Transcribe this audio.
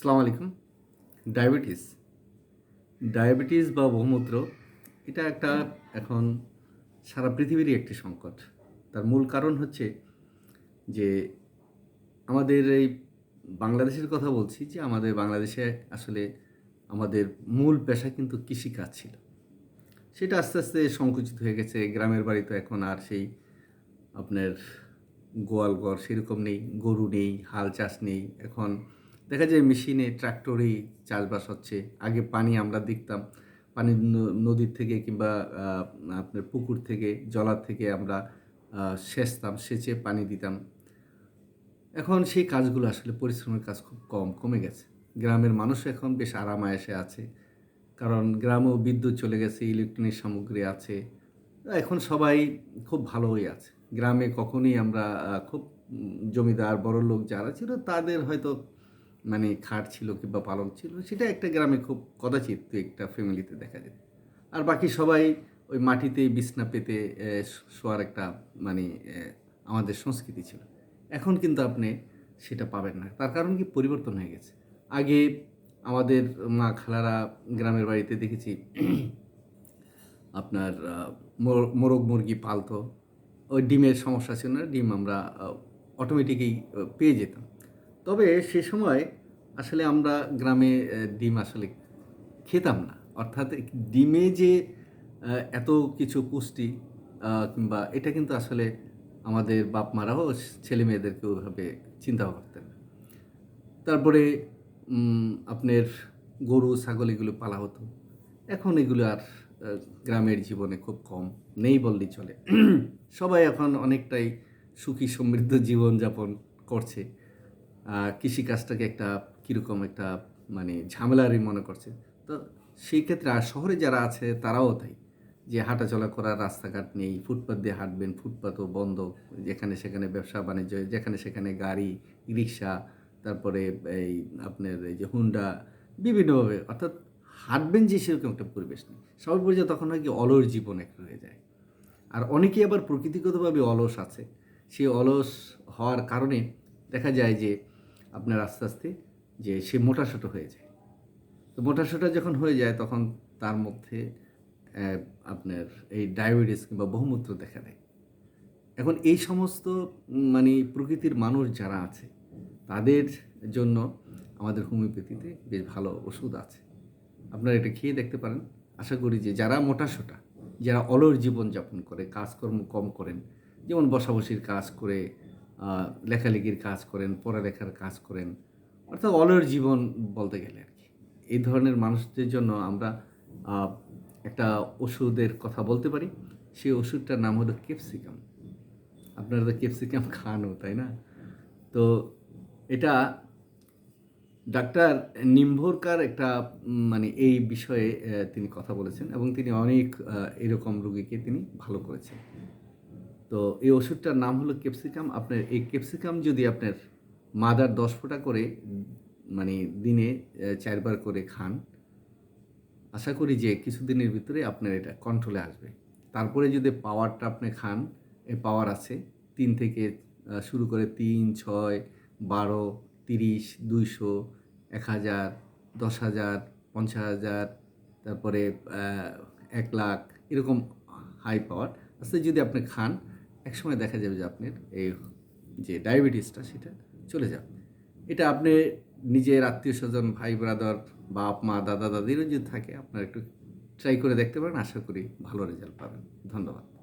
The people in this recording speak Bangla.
সালাম আলাইকুম। ডায়াবেটিস। ডায়াবেটিস বা বহুমূত্র, এটা একটা এখন সারা পৃথিবীরই একটি সংকট। তার মূল কারণ হচ্ছে যে আমাদের এই বাংলাদেশের কথা বলছি যে আমাদের বাংলাদেশে আসলে আমাদের মূল পেশা কিন্তু কৃষিকাজ ছিল। সেটা আস্তে আস্তে সংকুচিত হয়ে গেছে। গ্রামের বাড়ি তো এখন আর সেই আপনার গোয়াল ঘর সেরকম নেই, গরু নেই, হাল চাষ নেই। এখন দেখা যায় মেশিনে ট্রাক্টরেই চাষবাস হচ্ছে। আগে পানি আমরা দেখতাম, পানি নদীর থেকে কিংবা আপনার পুকুর থেকে, জলার থেকে আমরা সেচতাম, সেচে পানি দিতাম। এখন সেই কাজগুলো আসলে পরিশ্রমের কাজ খুব কম, কমে গেছে। গ্রামের মানুষ এখন বেশ আরামায়েসে আছে। কারণ গ্রামেও বিদ্যুৎ চলে গেছে, ইলেকট্রনিক সামগ্রী আছে। এখন সবাই খুব ভালোই আছে। গ্রামে কখনোই আমরা খুব জমিদার বড় লোক যারা ছিল তাদের হয়তো মানে খাট ছিল কিংবা পালন ছিল, সেটা একটা গ্রামে খুব কদাচিৎ দু একটা ফ্যামিলিতে দেখা যেত। আর বাকি সবাই ওই মাটিতে বিছনা পেতে শোয়ার একটা মানে আমাদের সংস্কৃতি ছিল। এখন কিন্তু আপনি সেটা পাবেন না। তার কারণ কি? পরিবর্তন হয়ে গেছে। আগে আমাদের মা খালারা গ্রামের বাড়িতে দেখেছি, আপনার মোর- মোরগ মুরগি পালতো। ওই ডিমের সমস্যা ছিল না, ডিম আমরা অটোমেটিকই পেয়ে যেতাম। তবে সে সময় আসলে আমরা গ্রামে ডিম আসলে খেতাম না। অর্থাৎ ডিমে যে এত কিছু পুষ্টি কিংবা এটা কিন্তু আসলে আমাদের বাপ মারাও ছেলে মেয়েদেরকে ওইভাবে চিন্তা করতেন তারপরে আপনার গরু, ছাগল এগুলো পালা হতো। এখন এগুলো আর গ্রামের জীবনে খুব কম, নেই বললেই চলে। সবাই এখন অনেকটাই সুখী সমৃদ্ধ জীবনযাপন করছে। কৃষিকাজটাকে একটা কীরকম একটা মানে ঝামেলারই মনে করছে। তো সেই ক্ষেত্রে আর শহরে যারা আছে, তারাও তাই, যে হাঁটাচলা করার রাস্তাঘাট নেই ফুটপাথ দিয়ে হাঁটবেন ফুটপাথও বন্ধ, যেখানে সেখানে ব্যবসা, বাণিজ্য, যেখানে সেখানে গাড়ি, রিক্সা, তারপরে এই আপনার এই যে হুন্ডা, বিভিন্নভাবে, অর্থাৎ হাঁটবেন যে সেরকম একটা পরিবেশ নেই। সবার পরিচয় তখন হয় কি, অলস জীবন একটা হয়ে যায়। আর অনেকেই আবার প্রকৃতিগতভাবে অলস আছে। সেই অলস হওয়ার কারণে দেখা যায় যে আপনার আস্তে আস্তে যে সে মোটাসোটো হয়ে যায়। তো মোটাসোটা যখন হয়ে যায়, তখন তার মধ্যে আপনার এই ডায়াবেটিস কিংবা বহুমূত্র দেখা দেয়। এখন এই সমস্ত মানে প্রকৃতির মানুষ যারা আছে, তাদের জন্য আমাদের হোমিওপ্যাথিতে বেশ ভালো ওষুধ আছে। আপনারা এটা খেয়ে দেখতে পারেন। আশা করি যে যারা মোটাসোটা যারা অলর জীবনযাপন করে, কাজকর্ম কম করেন, যেমন বসাবসির কাজ করে লেখালেখির কাজ করেন, পড়ালেখার কাজ করেন, অর্থাৎ অলর জীবন বলতে গেলে আর কি। এই ধরনের মানুষদের জন্য আমরা একটা ওষুধের কথা বলতে পারি। সেই ওষুধটার নাম হলো ক্যাপসিকাম। আপনারা তো ক্যাপসিকাম খানও, তাই না? তো এটা ডাক্তার নিম্ভরকার একটা মানে এই বিষয়ে তিনি কথা বলেছেন এবং তিনি অনেক এরকম রুগীকে তিনি ভালো করেছেন। তো এই ওষুধটার নাম হলো ক্যাপসিকাম। আপনার এই ক্যাপসিকাম যদি আপনার মাদার দশ ফোঁটা করে মানে দিনে চারবার করে খান, আশা করি যে কিছুদিনের ভিতরে আপনার এটা কন্ট্রোলে আসবে। তারপরে যদি পাওয়ারটা আপনি খান এ পাওয়ার আছে তিন থেকে শুরু করে তিন, ছয়, বারো, তিরিশ, দুইশো, এক হাজার, দশ হাজার, পঞ্চাশ হাজার, তারপরে এক লাখ, এরকম হাই পাওয়ার আস্তে যদি আপনি খান একসময় দেখা যাবে যে আপনার এই যে ডায়াবেটিসটা সেটা চলে যাবে। এটা আপনি নিজের আত্মীয় স্বজন ভাই ব্রাদার বাপ, মা, দাদা, দাদিরও যদি থাকে, আপনার একটু ট্রাই করে দেখতে পারেন, আশা করি ভালো রেজাল্ট পাবেন। ধন্যবাদ।